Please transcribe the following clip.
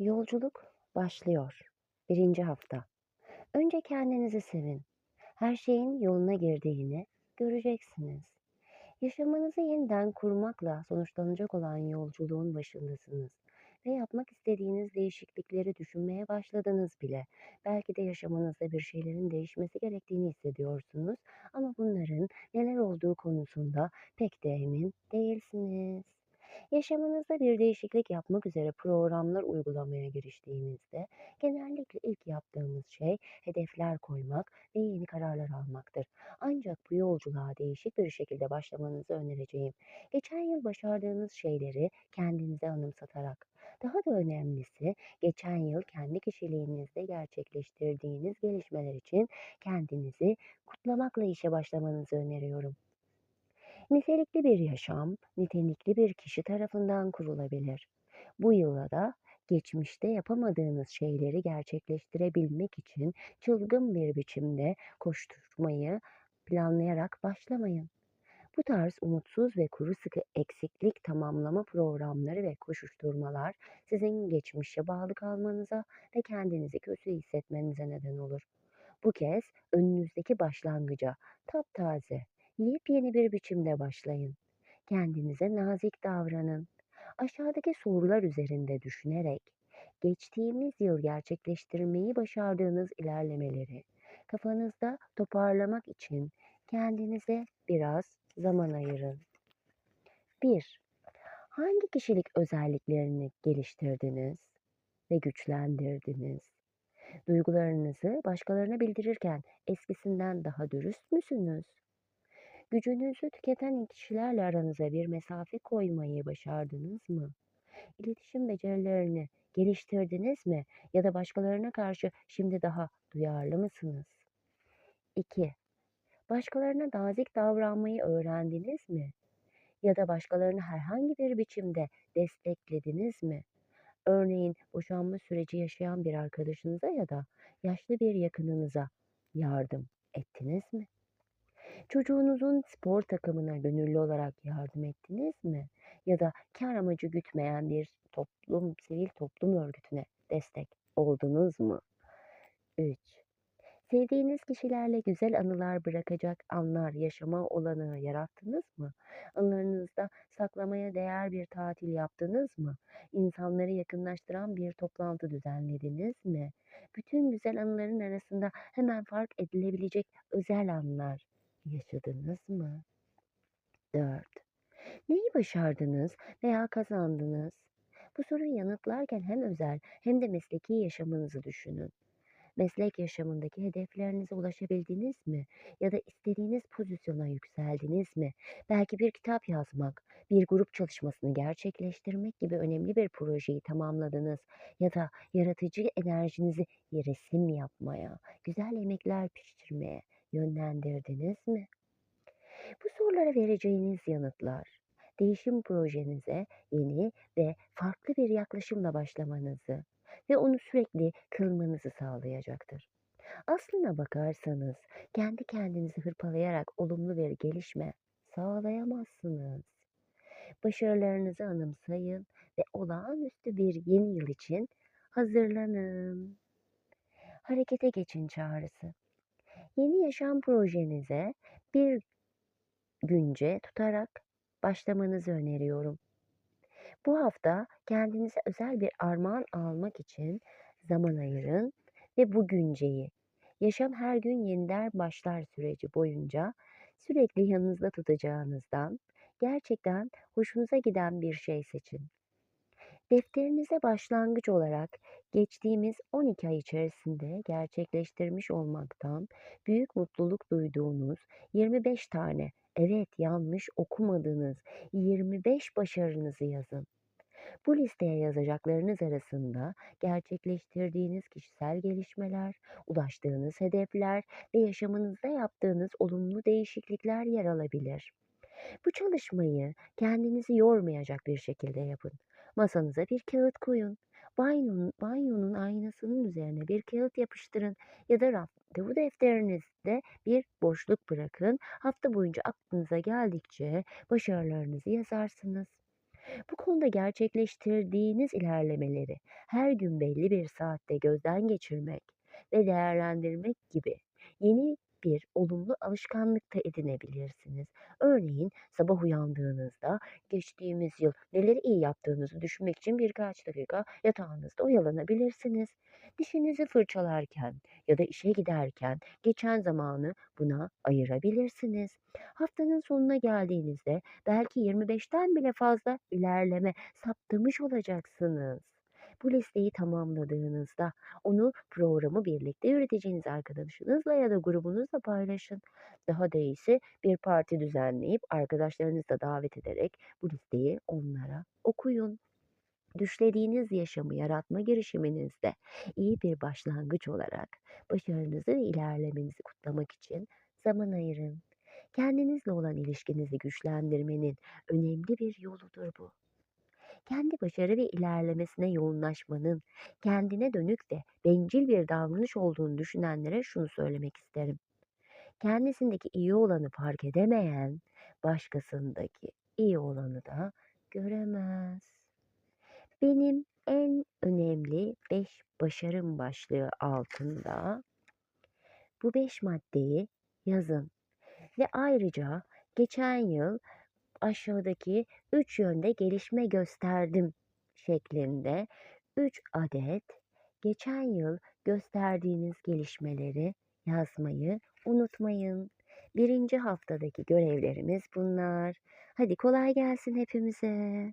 Yolculuk başlıyor. Birinci hafta. Önce kendinizi sevin. Her şeyin yoluna girdiğini göreceksiniz. Yaşamınızı yeniden kurmakla sonuçlanacak olan yolculuğun başındasınız ve yapmak istediğiniz değişiklikleri düşünmeye başladınız bile. Belki de yaşamınızda bir şeylerin değişmesi gerektiğini hissediyorsunuz ama bunların neler olduğu konusunda pek de emin değilsiniz. Yaşamınızda bir değişiklik yapmak üzere programlar uygulamaya giriştiğinizde genellikle ilk yaptığımız şey hedefler koymak ve yeni kararlar almaktır. Ancak bu yolculuğa değişik bir şekilde başlamanızı önereceğim. Geçen yıl başardığınız şeyleri kendinize anımsatarak. Daha da önemlisi geçen yıl kendi kişiliğinizde gerçekleştirdiğiniz gelişmeler için kendinizi kutlamakla işe başlamanızı öneriyorum. Nitelikli bir yaşam, nitelikli bir kişi tarafından kurulabilir. Bu yıla da geçmişte yapamadığınız şeyleri gerçekleştirebilmek için çılgın bir biçimde koşturmayı planlayarak başlamayın. Bu tarz umutsuz ve kuru sıkı eksiklik tamamlama programları ve koşuşturmalar sizin geçmişe bağlı kalmanıza ve kendinizi kötü hissetmenize neden olur. Bu kez önünüzdeki başlangıca taptaze, yepyeni bir biçimde başlayın. Kendinize nazik davranın. Aşağıdaki sorular üzerinde düşünerek geçtiğimiz yıl gerçekleştirmeyi başardığınız ilerlemeleri kafanızda toparlamak için kendinize biraz zaman ayırın. 1. Hangi kişilik özelliklerini geliştirdiniz ve güçlendirdiniz? Duygularınızı başkalarına bildirirken eskisinden daha dürüst müsünüz? Gücünüzü tüketen kişilerle aranıza bir mesafe koymayı başardınız mı? İletişim becerilerini geliştirdiniz mi ya da başkalarına karşı şimdi daha duyarlı mısınız? 2. Başkalarına nazik davranmayı öğrendiniz mi? Ya da başkalarını herhangi bir biçimde desteklediniz mi? Örneğin boşanma süreci yaşayan bir arkadaşınıza ya da yaşlı bir yakınınıza yardım ettiniz mi? Çocuğunuzun spor takımına gönüllü olarak yardım ettiniz mi? Ya da kar amacı gütmeyen bir toplum, sivil toplum örgütüne destek oldunuz mu? 3. Sevdiğiniz kişilerle güzel anılar bırakacak anlar yaşama olanağı yarattınız mı? Anılarınızda saklamaya değer bir tatil yaptınız mı? İnsanları yakınlaştıran bir toplantı düzenlediniz mi? Bütün güzel anıların arasında hemen fark edilebilecek özel anlar yaşadınız mı? 4. Neyi başardınız veya kazandınız? Bu soruyu yanıtlarken hem özel hem de mesleki yaşamınızı düşünün. Meslek yaşamındaki hedeflerinize ulaşabildiniz mi? Ya da istediğiniz pozisyona yükseldiniz mi? Belki bir kitap yazmak, bir grup çalışmasını gerçekleştirmek gibi önemli bir projeyi tamamladınız ya da yaratıcı enerjinizi resim yapmaya, güzel yemekler pişirmeye yönlendirdiniz mi? Bu sorulara vereceğiniz yanıtlar değişim projenize yeni ve farklı bir yaklaşımla başlamanızı ve onu sürekli kılmanızı sağlayacaktır. Aslına bakarsanız kendi kendinizi hırpalayarak olumlu bir gelişme sağlayamazsınız. Başarılarınızı anımsayın ve olağanüstü bir yeni yıl için hazırlanın. Harekete geçin çağrısı. Yeni yaşam projenize bir günce tutarak başlamanızı öneriyorum. Bu hafta kendinize özel bir armağan almak için zaman ayırın ve bu günceyi yaşam her gün yeniden başlar süreci boyunca sürekli yanınızda tutacağınızdan gerçekten hoşunuza giden bir şey seçin. Defterinize başlangıç olarak geçtiğimiz 12 ay içerisinde gerçekleştirmiş olmaktan büyük mutluluk duyduğunuz 25 tane evet yanlış okumadığınız 25 başarınızı yazın. Bu listeye yazacaklarınız arasında gerçekleştirdiğiniz kişisel gelişmeler, ulaştığınız hedefler ve yaşamınızda yaptığınız olumlu değişiklikler yer alabilir. Bu çalışmayı kendinizi yormayacak bir şekilde yapın. Masanıza bir kağıt koyun. Banyonun, banyonun aynasının üzerine bir kağıt yapıştırın ya da randevu defterinizde bir boşluk bırakın. Hafta boyunca aklınıza geldikçe başarılarınızı yazarsınız. Bu konuda gerçekleştirdiğiniz ilerlemeleri her gün belli bir saatte gözden geçirmek ve değerlendirmek gibi yeni bir olumlu alışkanlık da edinebilirsiniz. Örneğin sabah uyandığınızda geçtiğimiz yıl neleri iyi yaptığınızı düşünmek için birkaç dakika yatağınızda oyalanabilirsiniz. Dişinizi fırçalarken ya da işe giderken geçen zamanı buna ayırabilirsiniz. Haftanın sonuna geldiğinizde belki 25'ten bile fazla ilerleme saptamış olacaksınız. Bu listeyi tamamladığınızda onu programı birlikte yürüteceğiniz arkadaşınızla ya da grubunuzla paylaşın. Daha da iyisi bir parti düzenleyip arkadaşlarınızı da davet ederek bu listeyi onlara okuyun. Düşlediğiniz yaşamı yaratma girişiminizde iyi bir başlangıç olarak başarınızı ve ilerlemenizi kutlamak için zaman ayırın. Kendinizle olan ilişkinizi güçlendirmenin önemli bir yoludur bu. Kendi başarı ve ilerlemesine yoğunlaşmanın kendine dönük de bencil bir davranış olduğunu düşünenlere şunu söylemek isterim. Kendisindeki iyi olanı fark edemeyen, başkasındaki iyi olanı da göremez. Benim en önemli 5 başarım başlığı altında bu 5 maddeyi yazın ve ayrıca geçen yıl aşağıdaki 3 yönde gelişme gösterdim şeklinde 3 adet geçen yıl gösterdiğiniz gelişmeleri yazmayı unutmayın. Birinci haftadaki görevlerimiz bunlar. Hadi kolay gelsin hepimize.